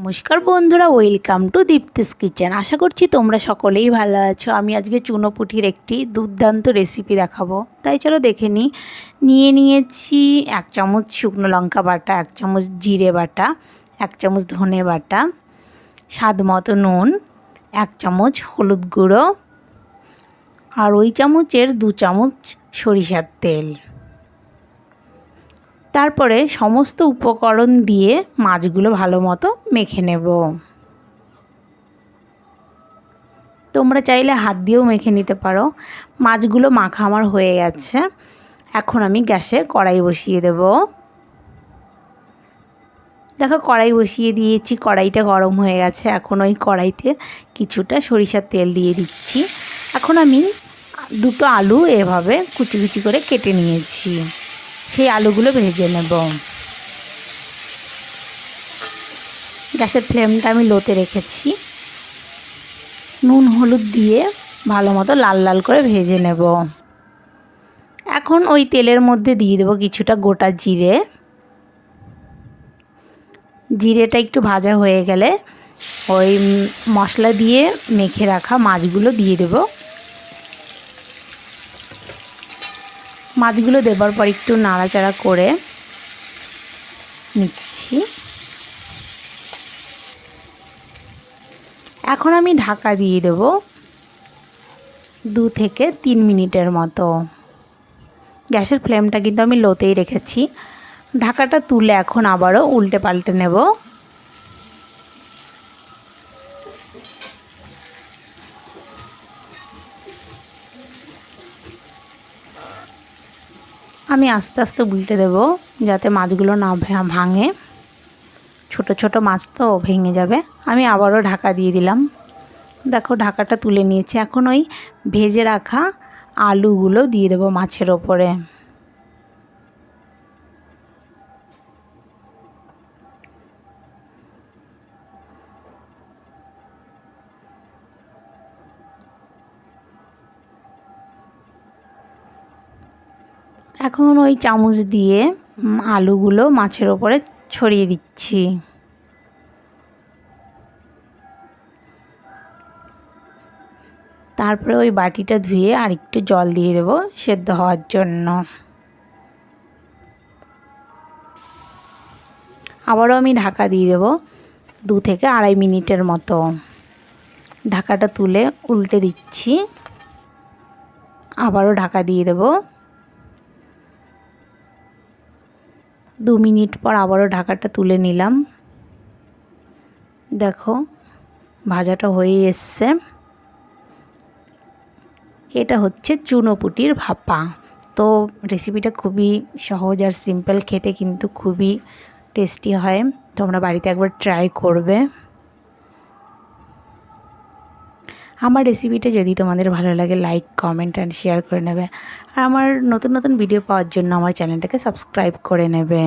নমস্কার বন্ধুরা welcome to Dipti's kitchen আশা করছি তোমরা সকলেই ভালো আছো। আমি আজকে চুনোপুটির একটি দুর্দান্ত রেসিপি দেখাবো। তাই চলো দেখে নিই নিয়ে নিয়েছি এক চামচ শুকনো লঙ্কা বাটা, এক চামচ জিরে বাটা, এক চামচ ধনে বাটা, স্বাদ মতো নুন, এক চামচ হলুদ গুঁড়ো, আর ওই চামচের দু চামচ সরিষার তেল। তারপরে সমস্ত উপকরণ দিয়ে মাছগুলো ভালো মতো মেখে নেব। তোমরা চাইলে হাত দিয়েও মেখে নিতে পারো। মাছগুলো মাখা আমার হয়ে গেছে। এখন আমি গ্যাসে কড়াই বসিয়ে দেব। দেখো, কড়াই বসিয়ে দিয়েছি। কড়াইটা গরম হয়ে গেছে। এখন ওই কড়াইতে কিছুটা সরিষার তেল দিয়ে দিচ্ছি। এখন আমি দুটো আলু এভাবে কুচি কুচি করে কেটে নিয়েছি। সেই আলুগুলো ভেজে নেব। গ্যাসের ফ্লেমটা আমি লোতে রেখেছি। নুন, হলুদ দিয়ে ভালো মতো লাল লাল করে ভেজে নেব। এখন ওই তেলের মধ্যে দিয়ে দেবো কিছুটা গোটা জিরে। জিরেটা একটু ভাজা হয়ে গেলে ওই মশলা দিয়ে মেখে রাখা মাছগুলো দিয়ে দেবো। মাছগুলো দেবার পর একটু নাড়াচাড়া করে নিচ্ছি। এখন আমি ঢাকা দিয়ে দেব দু থেকে তিন মিনিটের মতো। গ্যাসের ফ্লেমটা কিন্তু আমি লোতেই রেখেছি। ঢাকাটা তুলে এখন আবারও উল্টে পাল্টে নেব। আমি আস্তে আস্তে উল্টে দেব যাতে মাছগুলো না ভাঙে। ছোট ছোট মাছ তো ভেঙে যাবে। আমি আবারও ঢাকা দিয়ে দিলাম। দেখো, ঢাকাটা তুলে নিয়েছি। এখন ওই ভেজে রাখা আলুগুলো দিয়ে দেবো মাছের ওপরে। এখন ওই চামচ দিয়ে আলুগুলো মাছের ওপরে ছড়িয়ে দিচ্ছি। তারপরে ওই বাটিটা ধুয়ে আর একটু জল দিয়ে দেবো সেদ্ধ হওয়ার জন্য। আবারও আমি ঢাকা দিয়ে দেবো দু থেকে আড়াই মিনিটের মতো। ঢাকাটা তুলে উল্টে দিচ্ছি। আবারও ঢাকা দিয়ে দেবো দু মিনিট পর আবারও ঢাকাটা তুলে নিলাম। দেখো, ভাজাটা হয়ে এসছে। এটা হচ্ছে চুনোপুটির ভাপা। তো রেসিপিটা খুবই সহজ আর সিম্পল খেতে কিন্তু খুবই টেস্টি হয়। তোমরা বাড়িতে একবার ট্রাই করবে। আমার রেসিপিটা যদি তোমাদের ভালো লাগে লাইক কমেন্ট অ্যান্ড শেয়ার করে নেবে। আর আমার নতুন নতুন ভিডিও পাওয়ার জন্য আমার চ্যানেলটাকে সাবস্ক্রাইব করে নেবে।